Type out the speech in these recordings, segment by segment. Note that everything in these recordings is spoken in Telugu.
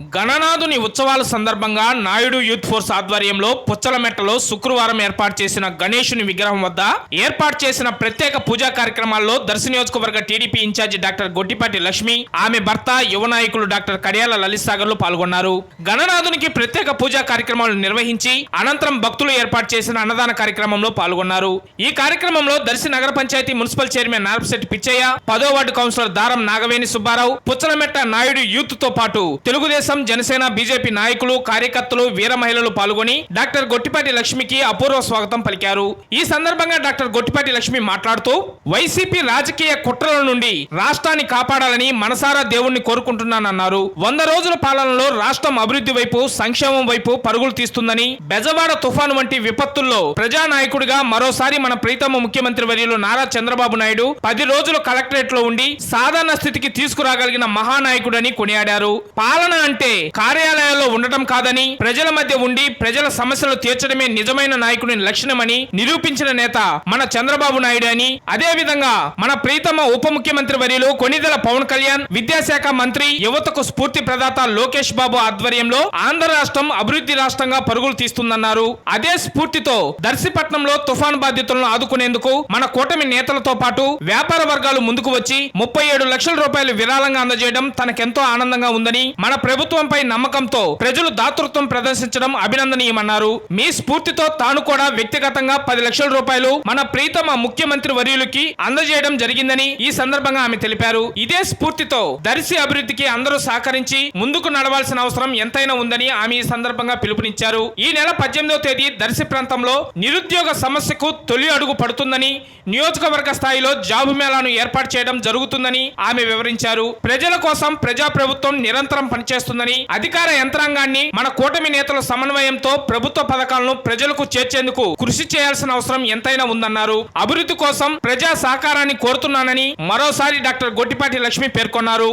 గణనాథుని ఉత్సవాల సందర్భంగా నాయుడు యూత్ ఫోర్స్ ఆధ్వర్యంలో పుచ్చలమెట్టలో శుక్రవారం ఏర్పాటు చేసిన గణేశుని విగ్రహం వద్ద ఏర్పాటు చేసిన ప్రత్యేక పూజా కార్యక్రమాల్లో దర్శి నియోజకవర్గ TDP incharge doctor Gottipati Lakshmi ఆమె భర్త యువ నాయకులు డాక్టర్ కడియాల లలిత్ సాగర్లు పాల్గొన్నారు. గణనాథునికి ప్రత్యేక పూజా కార్యక్రమాలు నిర్వహించి అనంతరం భక్తులు ఏర్పాటు చేసిన అన్నదాన కార్యక్రమంలో పాల్గొన్నారు. ఈ కార్యక్రమంలో దర్శి నగర పంచాయతీ మున్సిపల్ చైర్మన్ నారపశెట్టి పిచ్చయ్య పదో వార్డు కౌన్సిలర్ దారం నాగవేణి సుబ్బారావు పుచ్చలమెట్ట నాయుడు యూత్తో పాటు తెలుగుదేశం జనసేన బీజేపీ నాయకులు కార్యకర్తలు వీర మహిళలు పాల్గొని డాక్టర్ గొట్టిపాటి లక్ష్మికి అపూర్వ స్వాగతం పలికారు. ఈ సందర్భంగా డాక్టర్ గొట్టిపాటి లక్ష్మి మాట్లాడుతూ వైసీపీ రాజకీయ కుట్రల నుండి రాష్ట్రాన్ని కాపాడాలని మనసారా దేవుణ్ణి కోరుకుంటున్నానన్నారు. వంద రోజుల పాలనలో రాష్ట్రం అభివృద్ధి వైపు సంక్షేమం వైపు పరుగులు తీస్తుందని బెజవాడ తుఫాను వంటి విపత్తుల్లో ప్రజానాయకుడిగా మరోసారి మన ప్రీతమ ముఖ్యమంత్రి వర్యులు నారా చంద్రబాబు నాయుడు పది రోజులు కలెక్టరేట్లో ఉండి సాధారణ స్థితికి తీసుకురాగలిగిన మహానాయకుడని కొనియాడారు. పాలన అంటే కార్యాలయాల్లో ఉండటం కాదని ప్రజల మధ్య ఉండి ప్రజల సమస్యలు తీర్చడమే నిజమైన నాయకుని లక్షణమని నిరూపించిన నేత మన చంద్రబాబు నాయుడు అని. అదే విధంగా మన ప్రీతమ ఉప ముఖ్యమంత్రి వర్యులు కొనిదెల పవన్ కళ్యాణ్ విద్యాశాఖ మంత్రి యువతకు స్ఫూర్తి ప్రదాత లోకేష్ బాబు ఆధ్వర్యంలో ఆంధ్ర రాష్ట్రం అభివృద్ధి రాష్ట్రంగా పరుగులు తీస్తుందన్నారు. అదే స్ఫూర్తితో దర్శిపట్నంలో తుఫాన్ బాధితులను ఆదుకునేందుకు మన కూటమి నేతలతో పాటు వ్యాపార వర్గాలు ముందుకు వచ్చి ముప్పై ఏడు లక్షల రూపాయలు విరాళంగా అందజేయడం తనకెంతో ఆనందంగా ఉందని మన ప్రభుత్వంపై నమ్మకంతో ప్రజలు దాతృత్వం ప్రదర్శించడం అభినందనీయమన్నారు. మీ స్ఫూర్తితో తాను కూడా వ్యక్తిగతంగా పది లక్షల రూపాయలు మన ప్రీతమ ముఖ్యమంత్రి వర్యులకి అందజేయడం జరిగిందని ఈ సందర్భంగా ఆమె తెలిపారు. ఇదే స్ఫూర్తితో దర్శి అభివృద్ధికి అందరూ సహకరించి ముందుకు నడవాల్సిన అవసరం ఎంతైనా ఉందని ఆమె ఈ సందర్భంగా పిలుపునిచ్చారు. ఈ నెల పద్దెనిమిదవ తేదీ దర్శి ప్రాంతంలో నిరుద్యోగ సమస్యకు తొలి అడుగు పడుతుందని నియోజకవర్గ స్థాయిలో జాబు మేళాను ఏర్పాటు చేయడం జరుగుతుందని ఆమె వివరించారు. ప్రజల కోసం ప్రజా ప్రభుత్వం నిరంతరం చేస్తుందని అధికార యంత్రాంగాన్ని మన కూటమి నేతల సమన్వయంతో ప్రభుత్వ పథకాలను ప్రజలకు చేర్చేందుకు కృషి చేయాల్సిన అవసరం ఎంతైనా ఉందన్నారు. అభివృద్ధి కోసం ప్రజా సహకారాన్ని కోరుతున్నానని మరోసారి డాక్టర్ గొట్టిపాటి లక్ష్మి పేర్కొన్నారు.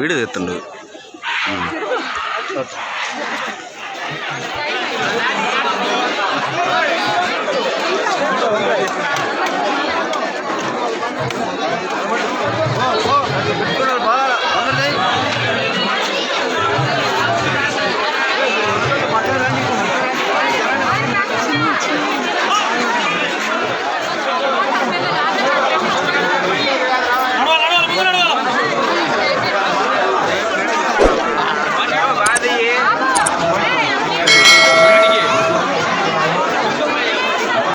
వీడియో